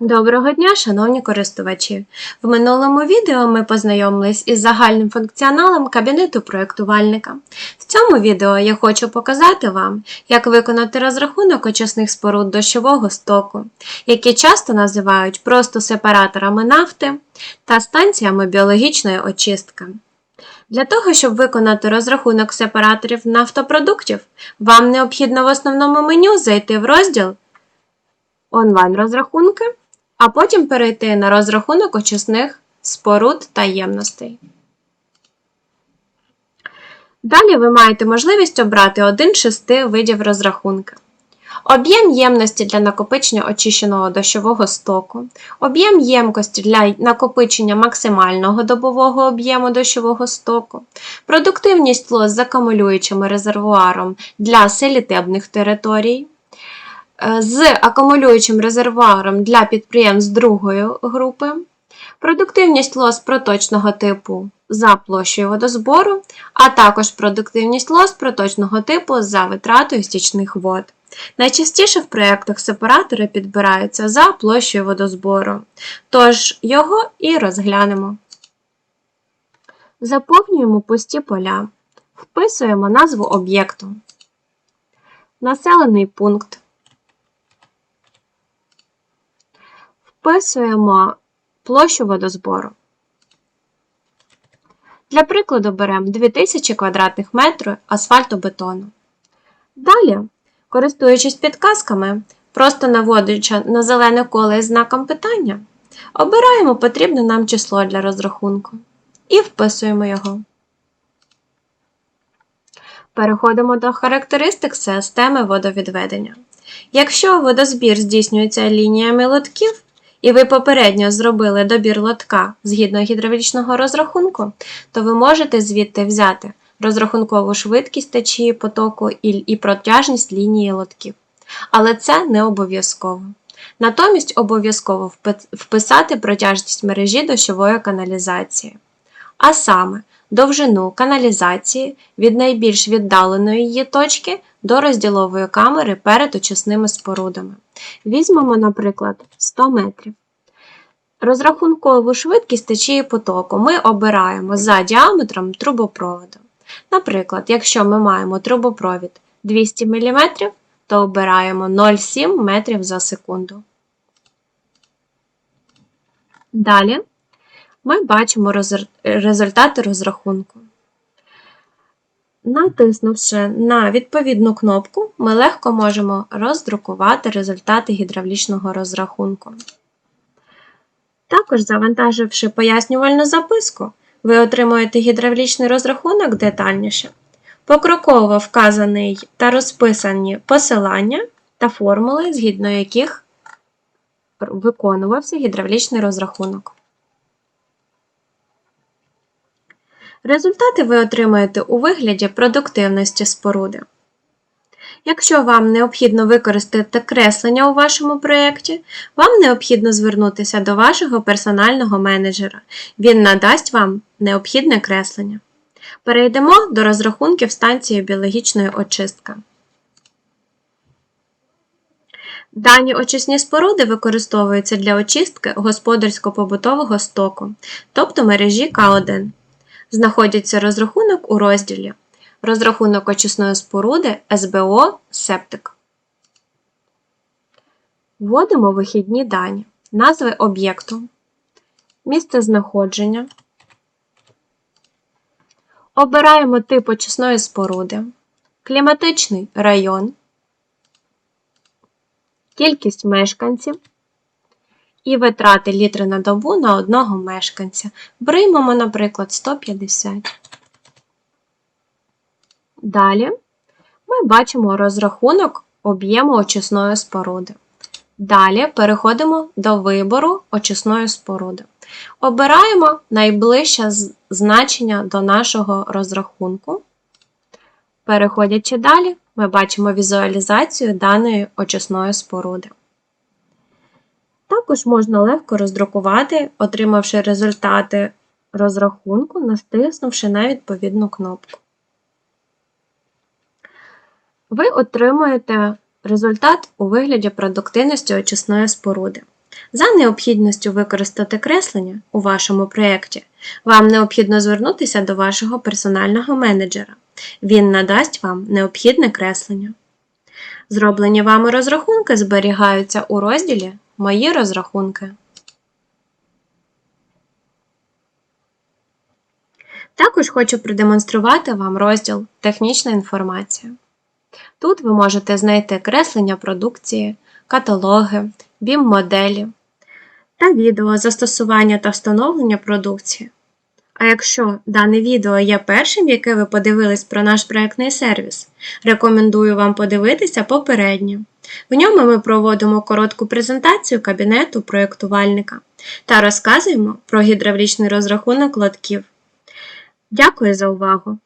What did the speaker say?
Доброго дня, шановні користувачі! В минулому відео ми познайомились із загальним функціоналом кабінету проєктувальника. В цьому відео я хочу показати вам, як виконати розрахунок очисних споруд дощового стоку, які часто називають просто сепараторами нафти та станціями біологічної очистки. Для того, щоб виконати розрахунок сепараторів нафтопродуктів, вам необхідно в основному меню зайти в розділ онлайн-розрахунки, а потім перейти на розрахунок очисних споруд та ємностей. Далі ви маєте можливість обрати один з шести видів розрахунка. Об'єм ємності для накопичення очищеного дощового стоку, об'єм ємкості для накопичення максимального добового об'єму дощового стоку, продуктивність лос з акумулюючим резервуаром для селітебних територій, з акумулюючим резервуаром для підприємств другої групи, продуктивність лос проточного типу за площею водозбору, а також продуктивність лос проточного типу за витратою стічних вод. Найчастіше в проєктах сепаратори підбираються за площею водозбору, тож його і розглянемо. Заповнюємо пусті поля, вписуємо назву об'єкту, населений пункт, вписуємо площу водозбору. Для прикладу беремо 2000 квадратних метрів асфальтобетону. Далі, користуючись підказками, просто наводячи на зелене коло із знаком питання, обираємо потрібне нам число для розрахунку і вписуємо його. Переходимо до характеристик системи водовідведення. Якщо водозбір здійснюється лініями лотків, і ви попередньо зробили добір лотка згідно гідравлічного розрахунку, то ви можете звідти взяти розрахункову швидкість течії потоку і протяжність лінії лотків. Але це не обов'язково. Натомість обов'язково вписати протяжність мережі дощової каналізації. А саме довжину каналізації від найбільш віддаленої її точки до розділової камери перед очисними спорудами. Візьмемо, наприклад, 100 метрів. Розрахункову швидкість течії потоку ми обираємо за діаметром трубопроводу. Наприклад, якщо ми маємо трубопровід 200 мм, то обираємо 0,7 метрів за секунду. Далі ми бачимо результати розрахунку. Натиснувши на відповідну кнопку, ми легко можемо роздрукувати результати гідравлічного розрахунку. Також, завантаживши пояснювальну записку, ви отримуєте гідравлічний розрахунок детальніше, покроково вказаний та розписані посилання та формули, згідно яких виконувався гідравлічний розрахунок. Результати ви отримаєте у вигляді продуктивності споруди. Якщо вам необхідно використати креслення у вашому проєкті, вам необхідно звернутися до вашого персонального менеджера. Він надасть вам необхідне креслення. Перейдемо до розрахунків станції біологічної очистки. Дані очисні споруди використовуються для очистки господарсько-побутового стоку, тобто мережі К1 знаходиться розрахунок у розділі. Розрахунок очисної споруди СБО Септик. Вводимо вихідні дані, назви об'єкту, місце знаходження. Обираємо тип очисної споруди, кліматичний район, кількість мешканців і витрати літри на добу на одного мешканця. Приймемо, наприклад, 150. Далі ми бачимо розрахунок об'єму очисної споруди. Далі переходимо до вибору очисної споруди. Обираємо найближче значення до нашого розрахунку. Переходячи далі, ми бачимо візуалізацію даної очисної споруди. Також можна легко роздрукувати, отримавши результати розрахунку, настиснувши на відповідну кнопку. Ви отримуєте результат у вигляді продуктивності очисної споруди. За необхідністю використати креслення у вашому проєкті, вам необхідно звернутися до вашого персонального менеджера. Він надасть вам необхідне креслення. Зроблені вами розрахунки зберігаються у розділі Мої розрахунки. Також хочу продемонструвати вам розділ Технічна інформація. Тут ви можете знайти креслення продукції, каталоги, BIM-моделі та відео застосування та встановлення продукції. А якщо дане відео є першим, яке ви подивились про наш проєктний сервіс, рекомендую вам подивитися попереднє. В ньому ми проводимо коротку презентацію кабінету проєктувальника та розказуємо про гідравлічний розрахунок лотків. Дякую за увагу!